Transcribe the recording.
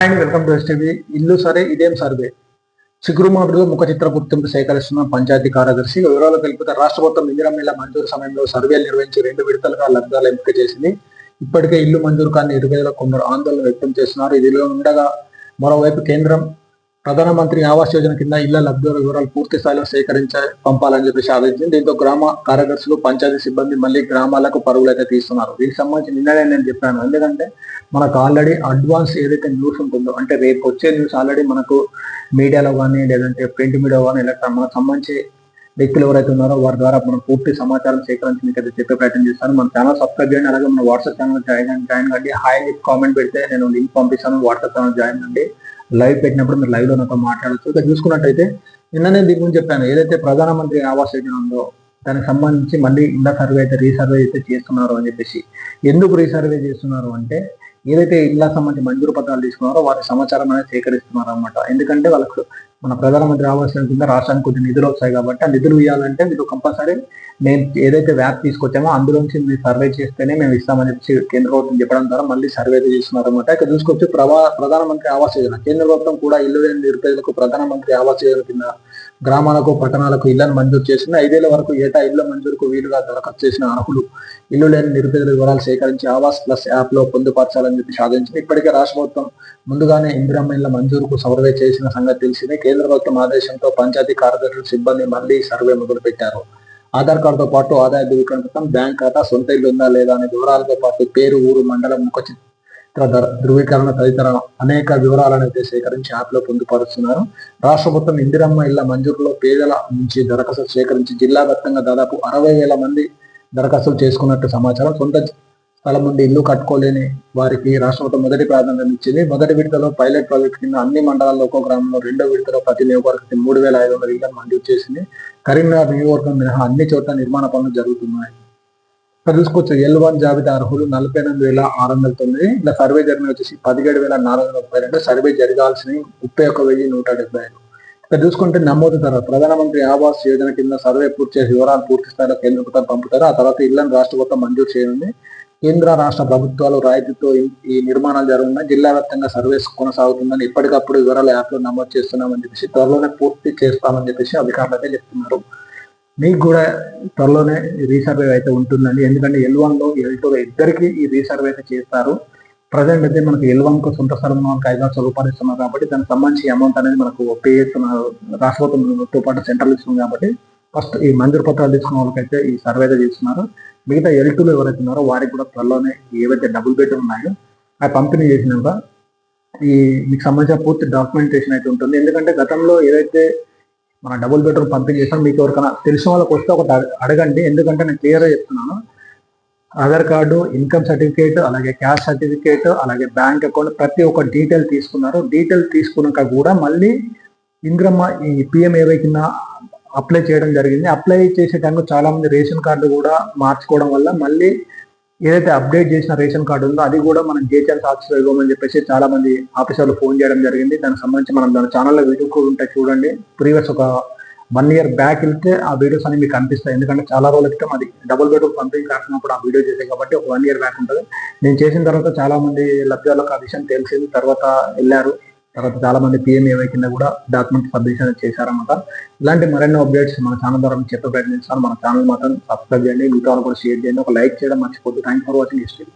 And welcome to STV ఇల్లు సరే ఇదేం సర్వే. చిగురుమామిడిలో ముఖ చిత్ర గుర్తింపు సేకరిస్తున్న పంచాయతీ కార్యదర్శి వివరాలు తెలిపితే రాష్ట్ర ప్రభుత్వం ఇందిరమ్మల మంజూరు సమయంలో సర్వేలు నిర్వహించి రెండు విడతలుగా లబ్ధాలు ఎంపిక చేసింది. ఇప్పటికే ఇల్లు మంజూరు కాని నిరుపేదలకు కొందరు ఆందోళన వ్యక్తం చేస్తున్నారు. ఇదిలో ఉండగా మరోవైపు కేంద్రం ప్రధానమంత్రి ఆవాస్ యోజన కింద ఇళ్ళ లబ్ధిదారుల వివరాలు పూర్తి స్థాయిలో సేకరించ పంపాలని చెప్పేసి ఆదేశించింది. దీంతో గ్రామ కార్యదర్శులు పంచాయతీ సిబ్బంది మళ్ళీ గ్రామాలకు పరుగులు అయితే తీస్తున్నారు. దీనికి సంబంధించి నిన్ననే నేను చెప్పాను. ఎందుకంటే మనకు ఆల్రెడీ అడ్వాన్స్ ఏదైతే న్యూస్ ఉంటుందో అంటే రేపు వచ్చే న్యూస్ ఆల్రెడీ మనకు మీడియాలో కానీ లేదంటే ప్రింట్ మీడియా కానీ ఇలా మనకు సంబంధించి వ్యక్తులు ఎవరైతే ఉన్నారో వారి ద్వారా మనం పూర్తి సమాచారం సేకరించి మీకు అయితే చెప్పే ప్రయత్నం చేస్తాను. మన ఛానల్ సబ్స్క్రైబ్ చేయండి. అలాగే మన వాట్సాప్ ఛానల్ జాయిన్ జాయిన్ కండి హాయ్ కామెంట్ పెడితే నేను లింక్ పంపిస్తాను. వాట్సాప్ ఛానల్ జాయిన్ అండి లైవ్ పెట్టినప్పుడు మీరు లైవ్లో నాతో మాట్లాడచ్చు. ఇక చూసుకున్నట్టయితే నిన్ననే దీని గురించి చెప్పాను. ఏదైతే ప్రధానమంత్రి ఆవాస్ యోజన ఉందో దానికి సంబంధించి మళ్ళీ ఇళ్ళ సర్వే అయితే రీసర్వే అయితే చేస్తున్నారు అని చెప్పేసి. ఎందుకు రీసర్వే చేస్తున్నారు అంటే ఏదైతే ఇళ్ళ సంబంధించి మంజూరు పత్రాలు తీసుకున్నారో వారి సమాచారం అనేది సేకరిస్తున్నారు అనమాట ఎందుకంటే వాళ్ళకు మన ప్రధానమంత్రి ఆవాస్ కింద రాష్ట్రానికి కొంచెం నిధులు వస్తాయి కాబట్టి ఆ నిధులు ఇవ్వాలంటే మీరు కంపల్సరీ మేము ఏదైతే వ్యాప్ తీసుకొచ్చామో అందులోంచి మీరు సర్వే చేస్తేనే మేము ఇస్తామని చెప్పి కేంద్ర ప్రభుత్వం చెప్పడం ద్వారా మళ్ళీ సర్వే చేస్తున్నారు అనమాట ఇక్కడ చూసుకొచ్చి ప్రభా ప్రధానమంత్రి ఆవాస్ యోజన. కేంద్ర ప్రభుత్వం కూడా ఇల్లు లేని నిరుపేదలకు ప్రధానమంత్రి ఆవాస్ యోజన కింద గ్రామాలకు పట్టణాలకు ఇళ్ళను మంజూరు చేసిన ఐదేళ్ళ వరకు ఏటా ఇళ్ళ మంజూరుకు వీలుగా దరఖాస్తు చేసిన అర్హులు ఇల్లు లేని నిరుపేదల వివరాలు సేకరించి ఆవాస్ ప్లస్ యాప్లో పొందుపరచాలని చెప్పి సాధించింది. ఇప్పటికే రాష్ట్ర ప్రభుత్వం ముందుగానే ఇందిరమ్మ ఇళ్ళ మంజూరుకు సర్వే చేసిన సంగతి తెలిసిందే. కేంద్ర ప్రభుత్వం ఆదేశంతో పంచాయతీ కార్యదర్శులు సిబ్బంది మళ్ళీ సర్వే మొదలు పెట్టారు ఆధార్ కార్డుతో పాటు ఆదాయ ధృవీకరణ క్రితం బ్యాంక్ ఖాతా సొంత ఇల్లు ఉందా లేదా అనే వివరాలతో పాటు పేరు ఊరు మండలం ముఖ చిత్ర ధృవీకరణ తదితర అనేక వివరాలను అయితే సేకరించి యాప్లో పొందుపరుస్తున్నారు. రాష్ట్ర ప్రభుత్వం ఇందిరమ్మ ఇళ్ళ మంజూరులో పేదల నుంచి దరఖాస్తు సేకరించి జిల్లా వ్యాప్తంగా దాదాపు అరవై వేల మంది దరఖాస్తులు చేసుకున్నట్టు సమాచారం. సొంత స్థలం నుండి ఇల్లు కట్టుకోలేని వారికి రాష్ట్ర ప్రభుత్వం మొదటి ప్రాధాన్యత ఇచ్చింది. మొదటి విడతలో పైలట్ ప్రాజెక్ట్ కింద అన్ని మండలాల్లో ఒక్కో గ్రామంలో రెండో విడతలో ప్రతి నియోజకవర్గం మూడు వేల ఐదు వందల ఇళ్ళను మంజూరు చేసింది. కరీంనగర్ నియోజకవర్గం మినహా అన్ని చోట్ల నిర్మాణ పనులు జరుగుతున్నాయి. ఇక్కడ చూసుకోవచ్చు ఎల్ వన్ జాబితా అర్హులు నలభై ఎనిమిది వేల ఆరు వందల తొమ్మిది. ఇలా సర్వే జరిగిన వచ్చేసి పదిహేడు వేల నాలుగు వందల ముప్పై రెండు. సర్వే జరగాల్సిన ముప్పై ఒక్క వెయ్యి నూట డెబ్బై ఐదు. ఇక్కడ చూసుకుంటే నమోదు తర్వాత ప్రధానమంత్రి ఆవాస్ యోజన కింద సర్వే పూర్తి చేసి వివరాలు పూర్తి స్థాయిలో కేంద్ర ప్రభుత్వం పంపుతారు. ఆ తర్వాత ఇళ్ళను రాష్ట్ర ప్రభుత్వం మంజూరు చేయనుంది. కేంద్ర రాష్ట్ర ప్రభుత్వాలు రాయితీతో ఈ నిర్మాణాలు జరుగుతున్నాయి. జిల్లా వ్యాప్తంగా సర్వేస్ కొనసాగుతుందని ఎప్పటికప్పుడు వివరాలు యాప్లో నమోదు చేస్తున్నామని చెప్పేసి త్వరలోనే పూర్తి చేస్తామని చెప్పేసి అధికారులు అయితే చెప్తున్నారు. మీకు కూడా త్వరలోనే రీసర్వే అయితే ఉంటుందండి. ఎందుకంటే ఎల్ వన్లో ఎల్ టూ ఇద్దరికి ఈ రీసర్వే అయితే చేస్తారు. ప్రజెంట్ అయితే మనకి ఎల్ సొంత స్థలం మనకు ఐదు లక్షల రూపాయలు ఇస్తున్నారు కాబట్టి దానికి సంబంధించి అమౌంట్ అనేది మనకు పే చేస్తున్నారు రాష్ట్ర ప్రభుత్వంతో పాటు సెంట్రల్ ఇస్తుంది కాబట్టి ఫస్ట్ ఈ మంజూరు పత్రాలు తీసుకున్న వాళ్ళకైతే ఈ సర్వే అయితే చేస్తున్నారు. మిగతా ఎల్ టూలో ఎవరైతే ఉన్నారో వారికి కూడా త్వరలోనే ఏవైతే డబుల్ బెడ్రూమ్ ఉన్నాయో అవి పంపిణీ చేసినాక ఈ మీకు సంబంధించిన పూర్తి డాక్యుమెంటేషన్ అయితే ఉంటుంది. ఎందుకంటే గతంలో ఏదైతే మన డబుల్ బెడ్రూమ్ పంపిణీ చేసినా మీకు ఎవరికైనా తెలిసిన వాళ్ళకి వస్తే ఒకటి అడగండి. ఎందుకంటే నేను క్లియర్గా చెప్తున్నాను. ఆధార్ కార్డు ఇన్కమ్ సర్టిఫికేట్ అలాగే క్యాష్ సర్టిఫికేట్ అలాగే బ్యాంక్ అకౌంట్ ప్రతి ఒక్క డీటెయిల్ తీసుకున్నారు. డీటెయిల్ తీసుకున్నాక కూడా మళ్ళీ ఇంద్రమ్మ ఈ పిఎంఏవై కింద అప్లై చేయడం జరిగింది. అప్లై చేసే టైంలో చాలా మంది రేషన్ కార్డు కూడా మార్చుకోవడం వల్ల మళ్ళీ ఏదైతే అప్డేట్ చేసిన రేషన్ కార్డు ఉందో అది కూడా మనం జేచల్ ఆఫీస్లో ఇవ్వమని చెప్పేసి చాలా మంది ఆఫీసర్లు ఫోన్ చేయడం జరిగింది. దానికి సంబంధించి మనం దాని ఛానల్లో వీడియో కూడా ఉంటాయి చూడండి. ప్రీవియస్ ఒక వన్ ఇయర్ బ్యాక్ వెళ్తే ఆ వీడియోస్ అని మీకు కనిపిస్తాయి. ఎందుకంటే చాలా రోజుల క్రితం అది డబుల్ బెడ్రూమ్ పంపింగ్ కాసినప్పుడు ఆ వీడియో చేసాయి కాబట్టి ఒక వన్ ఇయర్ బ్యాక్ ఉంటుంది. నేను చేసిన తర్వాత చాలా మంది లబ్ధిదారులకు ఆ విషయం తెలిసింది. తర్వాత వెళ్ళారు. తర్వాత చాలా మంది పిఎంఏవై కింద కూడా డాక్యుమెంట్ సబ్మిషన్ చేశారన్నమాట. ఇలాంటి మరెన్నో అప్డేట్స్ మన ఛానల్ ద్వారా చెప్పే ప్రయత్నిస్తాను. మన ఛానల్ మాత్రం సబ్స్క్రైబ్ చేయండి మీతో కూడా షేర్ చేయండి. ఒక లైక్ చేయడం మర్చిపోద్దు థ్యాంక్ ఫర్ వాచింగ్ హిస్టరీ